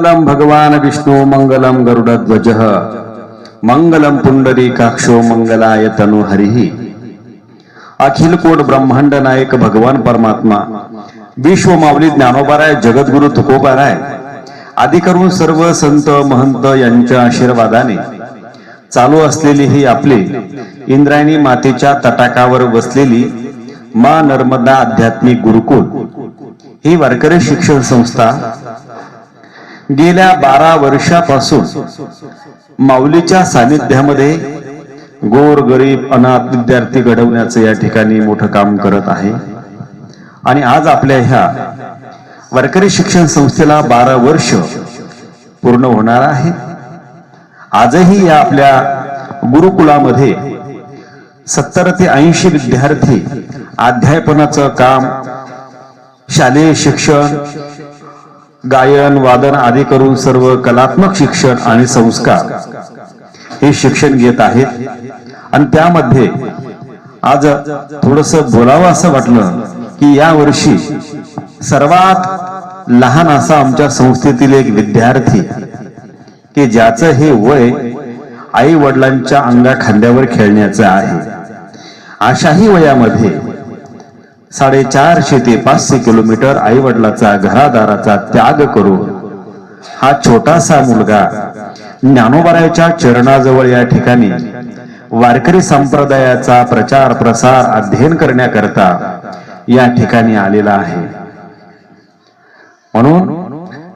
मंगलम भगवान विष्णू मंगलम गरुडध्वज। मंगलम पुंडरी काक्षो मंगलाय तनु हरिही अखिल कोट ब्रह्मांड नायक भगवान परमात्मा। विश्व माऊली ज्ञानोबाराय जगद्गुरु तुकोबाराय। आदी करून सर्व संत महंत यांच्या आशीर्वादाने चालू असलेली ही आपली इंद्रायणी मातेच्या तटाकावर बसलेली मा नर्मदा आध्यात्मिक गुरुकुल ही वारकरी शिक्षण संस्था गेल्या बारा वर्षापासून माऊलीच्या सानिध्यामध्ये गोर गरीब अनाथ विद्यार्थी घडवण्याचं या ठिकाणी मोठं काम करत आहे. आणि आज आपल्या ह्या वारकरी शिक्षण संस्थेला बारा वर्ष पूर्ण होणार आहे. आजही या आपल्या गुरुकुलामध्ये सत्तर ते ऐंशी विद्यार्थी अध्यापनाचं काम शालेय शिक्षण गायन वादन आदी करून सर्व कलात्मक शिक्षण आणि संस्कार हे शिक्षण घेत आहेत. आणि त्यामध्ये आज थोडस बोलावं असं वाटलं की या वर्षी सर्वात लहान असा आमच्या संस्थेतील एक विद्यार्थी की ज्याचं हे वय आई वडिलांच्या अंगा खांद्यावर खेळण्याचं आहे. अशाही वयामध्ये साडेचारशे ते पाचशे किलोमीटर आई वडिलाचा घरादाराचा त्याग करून हा छोटासा मुलगा ज्ञानोबरायाच्या चरणाजवळ या ठिकाणी वारकरी संप्रदायाचा प्रचार प्रसार अध्ययन करण्याकरता या ठिकाणी आलेला आहे. म्हणून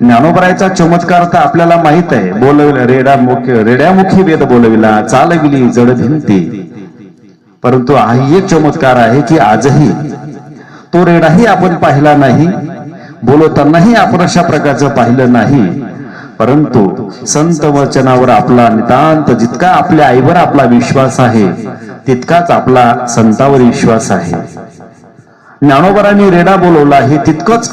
ज्ञानोबरायचा चमत्कार तर आपल्याला माहीत आहे. बोलविला रेडा मुख्य रेड्यामुखी वेद बोलविला चालविली जड भिंती परंतु हा एक चमत्कार आहे की आजही तो रेडाही आपण पाहिला नाही. बोलवतानाही आपण अशा प्रकारचं पाहिलं नाही. परंतु संत वचनावर आपला नितांत जितका आपल्या आईवर आपला विश्वास आहे तितकाच आपला संतावर विश्वास आहे. ज्ञानोबरांनी रेडा बोलवला हे तितकंच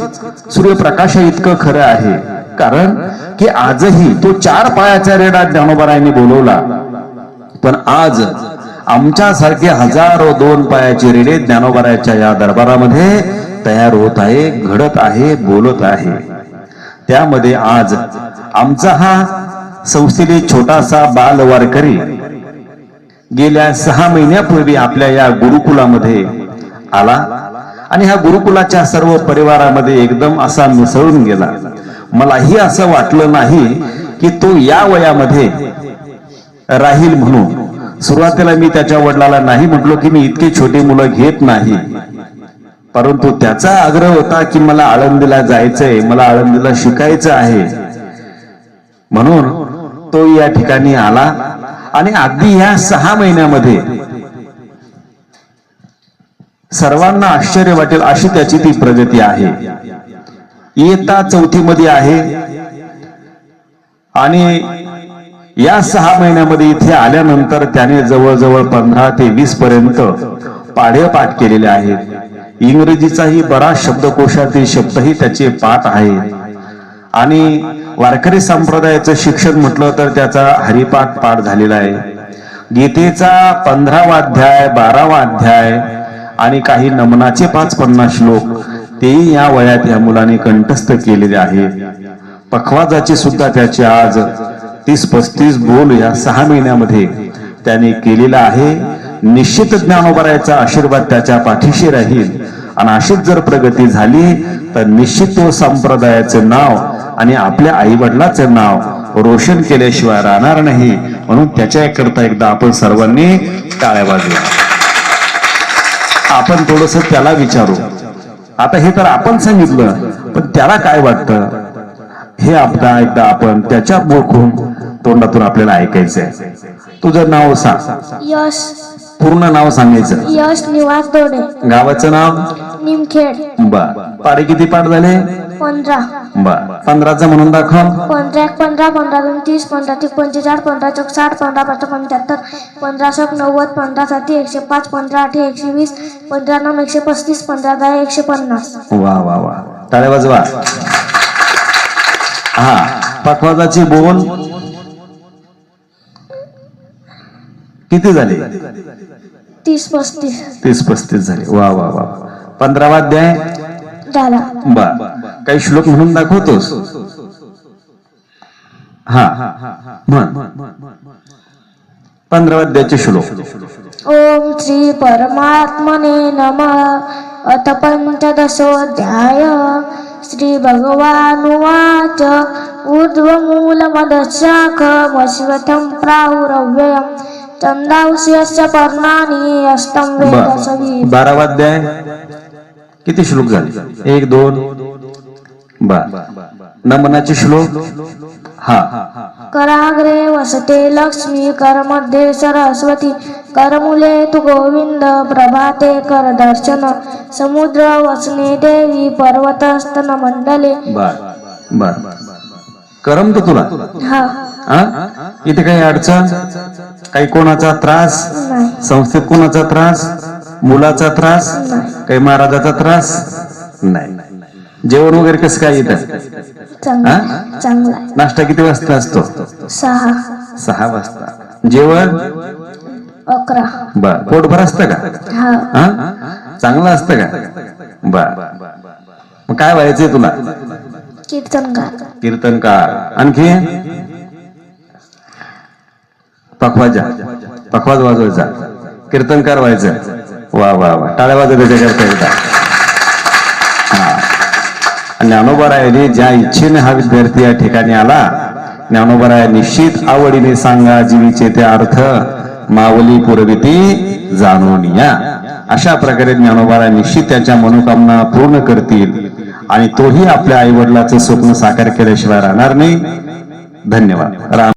सूर्यप्रकाश इतकं खरं आहे. कारण की आजही तो चार पायाचा रेडा ज्ञानोबरांनी बोलवला. पण आज आमच्यासारखे हजारो दोन पायाचे रेडे ज्ञानोबाराच्या या दरबारामध्ये तयार होत आहे घडत आहे बोलत आहे. त्यामध्ये आज आमचा हा संस्थेने छोटासा बाल वारकरी गेल्या सहा महिन्यापूर्वी आपल्या या गुरुकुलामध्ये आला आणि ह्या गुरुकुलाच्या सर्व परिवारामध्ये एकदम असा मिसळून गेला. मलाही असं वाटलं नाही की तो या वयामध्ये राहील म्हणून. सुरुवातीला मी त्याच्या वडिलाला नाही म्हटलो की मी इतकी छोटी मुलं घेत नाही. परंतु त्याचा आग्रह होता की मला आळंदीला जायचंय मला आळंदीला शिकायचं आहे. म्हणून तो या ठिकाणी आला आणि अगदी या सहा महिन्यामध्ये सर्वांना आश्चर्य वाटेल अशी त्याची ती प्रगती आहे. इयत्ता चौथी मध्ये आहे. आणि या सहा महिन्यामध्ये इथे आल्यानंतर त्याने जवळजवळ पंधरा ते वीस पर्यंत पाढे पाठ केलेले आहेत. इंग्रजीचाही बराच शब्दकोशातील शब्दही त्याचे पाठ आहेत. आणि वारकरी संप्रदायाचं शिक्षण म्हटलं तर त्याचा हरिपाठ पाठ झालेला आहे. गीतेचा पंधरावा अध्याय बारावा अध्याय आणि काही नमनाचे पाच पन्नास श्लोक तेही या वयात या मुलाने कंठस्थ केलेले आहेत. पखवाजाचे सुद्धा त्याचे आज तीस पस्तीस बोल या सहा महिन्यामध्ये त्याने केलेला आहे. निश्चित ज्ञानोबरायचा आशीर्वाद त्याच्या पाठीशी राहील. आणि अशीच जर प्रगती झाली तर निश्चित तो संप्रदायाचे नाव आणि आपल्या आई वडिलाचे नाव रोशन केल्याशिवाय राहणार नाही. म्हणून त्याच्या करता एकदा आपण सर्वांनी टाळ्या वाजवा. आपण थोडस त्याला विचारू. आता हे तर आपण सांगितलं पण त्याला काय वाटतं? हे आपदा एकदा आपण त्याच्या बोखून तोंडातून आपल्याला ऐकायचंय. तुझं नाव सांग. यश. पूर्ण नाव सांगायचं. यश निवास दोडे. गावाचं नाव? निमखेड. बर. पाडे किती पाठ झाले? पंधरा. बर. पंधराचं म्हणून दाखव. पंधरा एक पंधरा पंधरा दोन तीस पंधरा तीस पंचेचाळीस पंधरा चौक साठ पंधरा पाच पंच्याहत्तर पंधरा शक नव्वद पंधरा साठी एकशे पाच पंधरा आठ एकशे वीस पंधरा नऊ एकशे पस्तीस पंधरा दहा एकशे पन्नास. वा वा वा. टाळ्या वाजवा. हा. पखवाजाची बोल. किती झाले? तीस पस्तीस. तीस पस्तीस झाले. वा वा वा. पंधरावा अध्याय? झाला. बर. काही श्लोक म्हणून दाखवतोस? हा. म्हण. पंधरा अध्यायचे श्लोक. ओम श्री परमात्मने नमः. अथ पंचदशोऽध्याय श्री भगवानुवाच. ऊर्ध्वमूलमदशाखमश्वथं प्राहुरव्ययम् पर्णानि वेदसवी बारावा अध्याय. किती श्लोक झाले? एक दोन. बर नमनाचे श्लोक? हा. कराग्रे वसते लक्ष्मी करमध्ये सरस्वती करमुले तु गोविंद प्रभाते करदर्शन समुद्र वसने देवी पर्वतस्तन मंडले बर बर करमत तुला. हा. इथे काही अडचण? काही कोणाचा त्रास? संस्थेत कोणाचा त्रास? मुलाचा त्रास? काही महाराजाचा त्रास? नाही. जेवण वगैरे कसं काय आहे. नाश्ता किती वाजता असतो? सहा. सहा वाजता. जेवण? अकरा. बर. पोटभर असतं का? हा. हा? चांगलं असतं का? बर. मग काय व्हायचंय तुला? कीर्तनकार. कीर्तनकार. आणखी? पखवाजा. पखवाज वाजवायचा. कीर्तनकार व्हायचं. वा वा वा. टाळ्या वाजवायच्या त्याच्याकरता एकदा. ज्ञानोबरायाने ज्या इच्छेने हा विद्यार्थी या ठिकाणी आला ज्ञानोबराया निश्चित आवडीने सांगा जीवीचे ते अर्थ मावली पुरविती जाणून या. अशा प्रकारे ज्ञानोबराय निश्चित त्याच्या मनोकामना पूर्ण करतील. आणि तोही आपल्या आई वडिलाचं स्वप्न साकार केल्याशिवाय राहणार नाही. धन्यवाद. राम